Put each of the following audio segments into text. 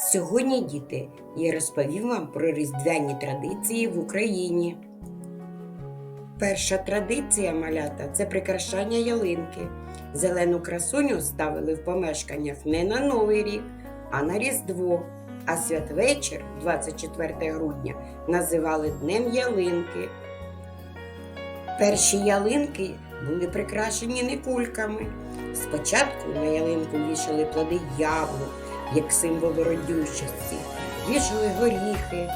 Сьогодні, діти, я розповім вам про різдвяні традиції в Україні. Перша традиція малята це прикрашання ялинки. Зелену красуню ставили в помешканнях не на Новий рік, а на Різдво. А святвечір, 24 грудня, називали Днем ялинки. Перші ялинки були прикрашені не кульками. Спочатку на ялинку вішали плоди яблук, як символ родючості, вішали горіхи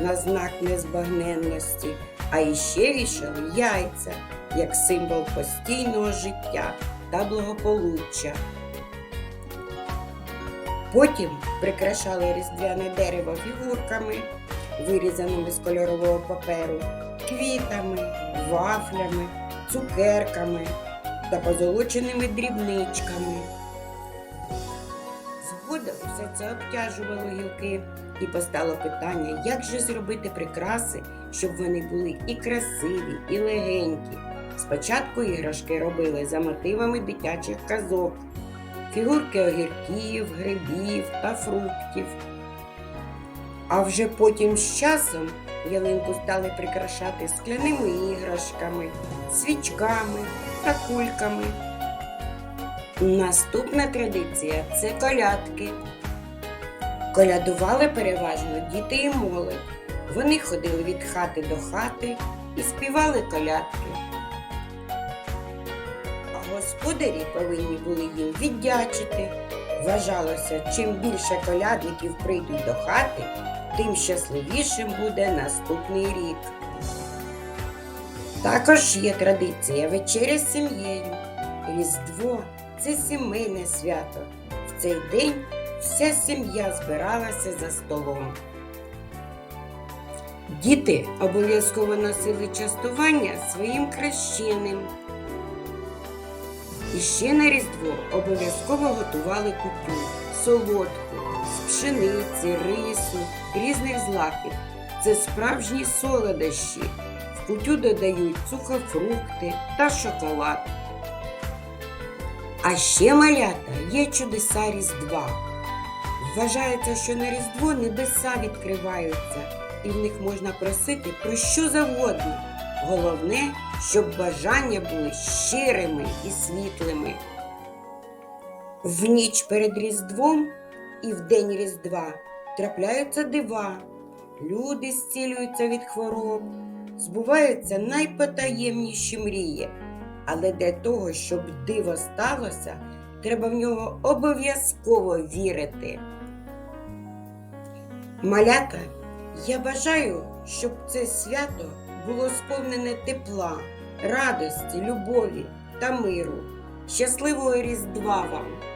на знак незбагненності, а іще вішали яйця, як символ постійного життя та благополуччя. Потім прикрашали різдвяне дерево фігурками, вирізаними з кольорового паперу, квітами, вафлями, цукерками та позолоченими дрібничками. Все це обтяжувало гілки, і постало питання, як же зробити прикраси, щоб вони були і красиві, і легенькі. Спочатку іграшки робили за мотивами дитячих казок, фігурки огірків, грибів та фруктів. А вже потім з часом ялинку стали прикрашати скляними іграшками, свічками та кульками. Наступна традиція це колядки. Колядували переважно діти і молодь. Вони ходили від хати до хати і співали колядки. Господарі повинні були їм віддячити. Вважалося, чим більше колядників прийдуть до хати, тим щасливішим буде наступний рік. Також є традиція вечеря з сім'єю. Різдво це сімейне свято. В цей день вся сім'я збиралася за столом. Діти обов'язково носили частування своїм хрещеним. І ще на Різдво обов'язково готували кутю, солодку, з пшениці, рису, різних злаків. Це справжні солодощі. В кутю додають сухофрукти та шоколад. А ще малята є чудеса Різдва. Вважається, що на Різдво небеса відкриваються, і в них можна просити про що завгодно. Головне, щоб бажання були щирими і світлими. В ніч перед Різдвом і в день Різдва трапляються дива. Люди зцілюються від хвороб, збуваються найпотаємніші мрії. Але для того, щоб диво сталося, треба в нього обов'язково вірити. Малята, я бажаю, щоб це свято було сповнене тепла, радості, любові та миру. Щасливого Різдва вам!